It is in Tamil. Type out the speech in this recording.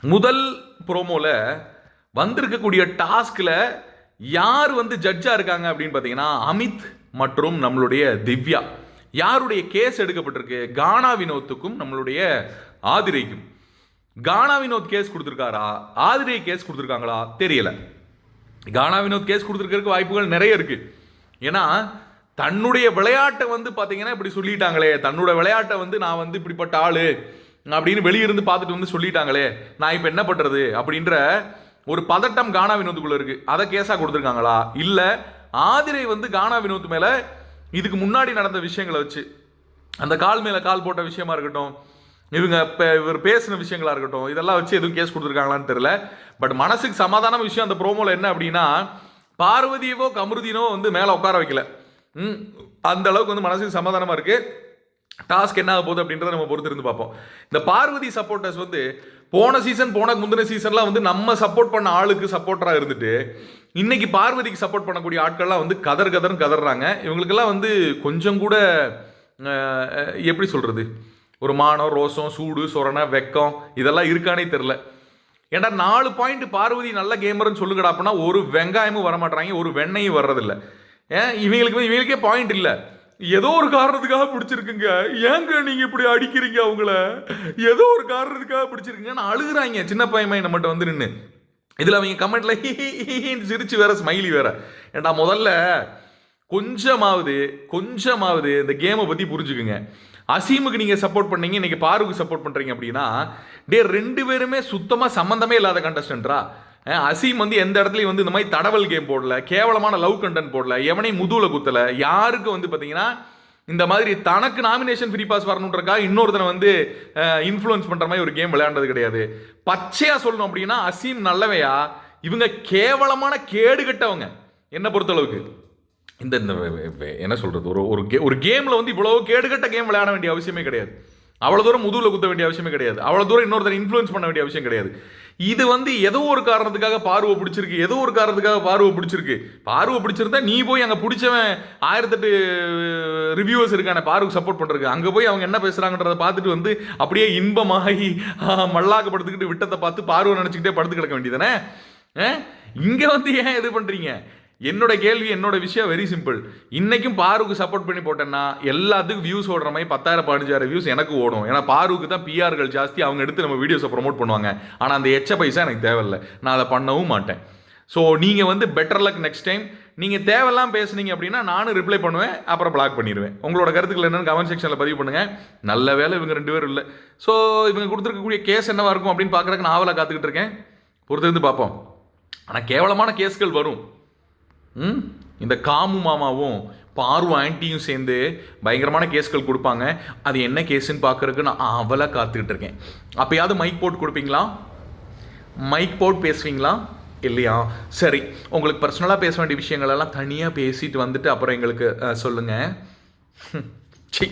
முதல் ப்ரோமோவில் வந்திருக்கக்கூடிய டாஸ்கில் யார் வந்து ஜட்ஜாக இருக்காங்க அப்படின்னு பார்த்தீங்கன்னா அமித் மற்றும் நம்மளுடைய திவ்யா. யாருடைய கேஸ் எடுக்கப்பட்டிருக்கு? கானா வினோத்துக்கும் நம்மளுடைய ஆதிரைக்கும். கானா வினோத் கேஸ் கொடுத்துருக்காரா? ஆதிரை கேஸ் கொடுத்துருக்காங்களா? தெரியல. கானா வினோத் கேஸ் கொடுத்துருக்கிறதுக்கு வாய்ப்புகள் நிறைய இருக்குது ஏன்னா தன்னுடைய விளையாட்டை வந்து பார்த்தீங்கன்னா இப்படி சொல்லிட்டாங்களே. தன்னோட விளையாட்டை வந்து நான் வந்து இப்படிப்பட்ட ஆளு. அப்படின்னு வெளியிருந்து பார்த்துட்டு வந்து சொல்லிட்டாங்களே நான் இப்போ என்ன பண்ணுறது அப்படின்ற ஒரு பதட்டம் கானா வினோத்துக்குள்ள இருக்கு. அதை கேஸாக கொடுத்துருக்காங்களா? இல்லை ஆதிரை வந்து கானா வினோத் மேலே இதுக்கு முன்னாடி நடந்த விஷயங்களை வச்சு அந்த கால் மேலே கால் போட்ட விஷயமா இருக்கட்டும் இவங்க இப்போ இவர் பேசின விஷயங்களா இருக்கட்டும் இதெல்லாம் வச்சு எதுவும் கேஸ் கொடுத்துருக்காங்களான்னு தெரில பட் மனசுக்கு சமாதான விஷயம் அந்த ப்ரோமோல என்ன அப்படின்னா பார்வதியவோ கமருதினோ வந்து மேலே உட்கார வைக்கல. ம் அந்த அளவுக்கு வந்து மனசுக்கு சமாதானமாக இருக்குது டாஸ்க் என்ன ஆக போகுது அப்படின்றத நம்ம பொறுத்து இருந்து பார்ப்போம். இந்த பார்வதி சப்போர்ட்டர்ஸ் வந்து போன சீசன் போன முந்தின சீசன்லாம் வந்து நம்ம சப்போர்ட் பண்ண ஆளுக்கு சப்போர்ட்டராக இருந்துட்டு இன்னைக்கு பார்வதிக்கு சப்போர்ட் பண்ணக்கூடிய ஆட்கள்லாம் வந்து கதர் கதர்னு கதறாங்க இவங்களுக்கெல்லாம் வந்து கொஞ்சம் கூட எப்படி சொல்கிறது ஒரு மானம் ரோசம் சூடு சொரணை வெக்கம் இதெல்லாம் இருக்கானே தெரில ஏன்டா நாலு பாயிண்ட் பார்வதி நல்ல கேமர்னு சொல்லுங்கடா அப்படின்னா ஒரு வெங்காயமும் வரமாட்டாங்க ஒரு வெண்ணையும் வர்றதில்ல. ஏன்? இவங்களுக்கு இவங்களுக்கே பாயிண்ட் இல்லை. ஏதோ ஒரு காரணத்துக்காக பிடிச்சிருக்குங்க. ஏங்க நீங்க இப்படி அடிக்கிறீங்க அவங்கள? ஏதோ ஒரு காரணத்துக்காக பிடிச்சிருக்குங்க. நான் அழுகுறாங்க. சின்ன பையன் நம்மகிட்ட வந்து நின்று இதில் அவங்க கமெண்ட்ல சிரிச்சு வேற ஸ்மைலி வேற. ஏன்டா முதல்ல கொஞ்சமாவது கொஞ்சமாவது இந்த கேமை பற்றி புரிஞ்சுக்குங்க. அசீமுக்கு நீங்கள் சப்போர்ட் பண்ணீங்க. இன்றைக்கி பாருக்கு சப்போர்ட் பண்ணுறீங்க அப்படின்னா டே ரெண்டு பேருமே சுத்தமாக சம்மந்தமே இல்லாத கண்டஸ்டன்ட்ரா அசீம் வந்து எந்த இடத்துலையும் வந்து இந்த மாதிரி தடவல் கேம் போடல கேவலமான லவ் கண்டென்ட் போடல எவனையும் முதுவில் குத்தல. யாருக்கு வந்து பார்த்தீங்கன்னா இந்த மாதிரி தனக்கு நாமினேஷன் ஃப்ரீ பாஸ் வரணுன்றக்கா இன்னொருத்தனை வந்து இன்ஃப்ளூயன்ஸ் பண்ணுற மாதிரி ஒரு கேம் விளையாண்டது கிடையாது. பச்சையாக சொல்லணும் அப்படின்னா அசீம் நல்லவையா? இவங்க கேவலமான கேடு கட்டவங்க. என்ன பொறுத்தளவுக்கு. இந்த இந்த என்ன சொல்கிறது ஒரு ஒரு கே ஒரு கேமில் வந்து இவ்வளோ கேடுகட்ட கேம் விளையாட வேண்டிய அவசியமே கிடையாது. அவ்வளோ தூரம் முதுகில் குத்த வேண்டிய அவசியமே கிடையாது. அவ்வளோ தூரம் இன்னொருத்தர் இன்ஃப்ளூயன்ஸ் பண்ண வேண்டிய அவசியம் கிடையாது. இது வந்து ஏதோ ஒரு காரணத்துக்காக பார்வை பிடிச்சிருக்கு ஏதோ ஒரு காரணத்துக்காக பார்வை பிடிச்சிருக்கு. பார்வை பிடிச்சிருந்தா நீ போய் அங்கே பிடிச்சவன் ஆயிரத்தெட்டு ரிவ்யூவர்ஸ் இருக்கான பார்வைக்கு சப்போர்ட் பண்ணுறது அங்கே போய் அவங்க என்ன பேசுகிறாங்கன்றத பார்த்துட்டு வந்து அப்படியே இன்பமாகி ஆஹ், மல்லாக்க படுத்துக்கிட்டு விட்டத்தை பார்த்து பார்வை நினச்சிக்கிட்டே படுத்து கிடக்க வேண்டியதானே இங்கே வந்து ஏன் இது பண்ணுறீங்க என்னோட கேள்வி என்னோட விஷயம் வெரி சிம்பிள் இன்றைக்கும் பாருக்கு சப்போர்ட் பண்ணி போட்டேன்னா எல்லாத்துக்கும் வியூஸ் ஓடுற மாதிரி பத்தாயிரம் பதினஞ்சாயிரம் வியூஸ் எனக்கு ஓடும். ஏன்னா பாருக்கு தான் பிஆர்கள் ஜாஸ்தி அவங்க எடுத்து நம்ம வீடியோஸை ப்ரொமோட் பண்ணுவாங்க. ஆனால் அந்த எச்ச பைசா எனக்கு தேவையில்லை. நான் அதை பண்ணவும் மாட்டேன். ஸோ நீங்கள் வந்து பெட்டர் லக் நெக்ஸ்ட் டைம் நீங்கள் தேவையெல்லாம் பேசுனீங்க அப்படின்னா நானும் ரிப்ளை பண்ணுவேன் அப்புறம் பிளாக் பண்ணிடுவேன். உங்களோட கருத்துக்கள் என்னென்னு கமெண்ட் செக்ஷனில் பதிவு பண்ணுங்கள் நல்ல வேலை இவங்க ரெண்டு பேரும் இல்லை. ஸோ இவங்க கொடுத்துருக்கக்கூடிய கேஸ் என்னவாக இருக்கும் அப்படின்னு பார்க்குறதுக்கு நான் ஆவலை காத்துக்கிட்டு இருக்கேன். பொறுத்திருந்து பார்ப்போம். ஆனால் கேவலமான கேஸ்கள் வரும். இந்த காமு மாமாவும் பார்வ ஆன்ட்டியும் சேர்ந்து பயங்கரமான கேஸ்கள் கொடுப்பாங்க. அது என்ன கேஸுன்னு பார்க்குறதுக்கு நான் அவலாக காத்துக்கிட்டு இருக்கேன். அப்போயாவது மைக் போட்டு கொடுப்பீங்களா? மைக் போட்டு பேசுவீங்களா? இல்லையா? சரி உங்களுக்கு பர்சனலாக பேச வேண்டிய விஷயங்களெல்லாம் தனியாக பேசிட்டு வந்துட்டு அப்புறம் எங்களுக்கு சொல்லுங்கள் சி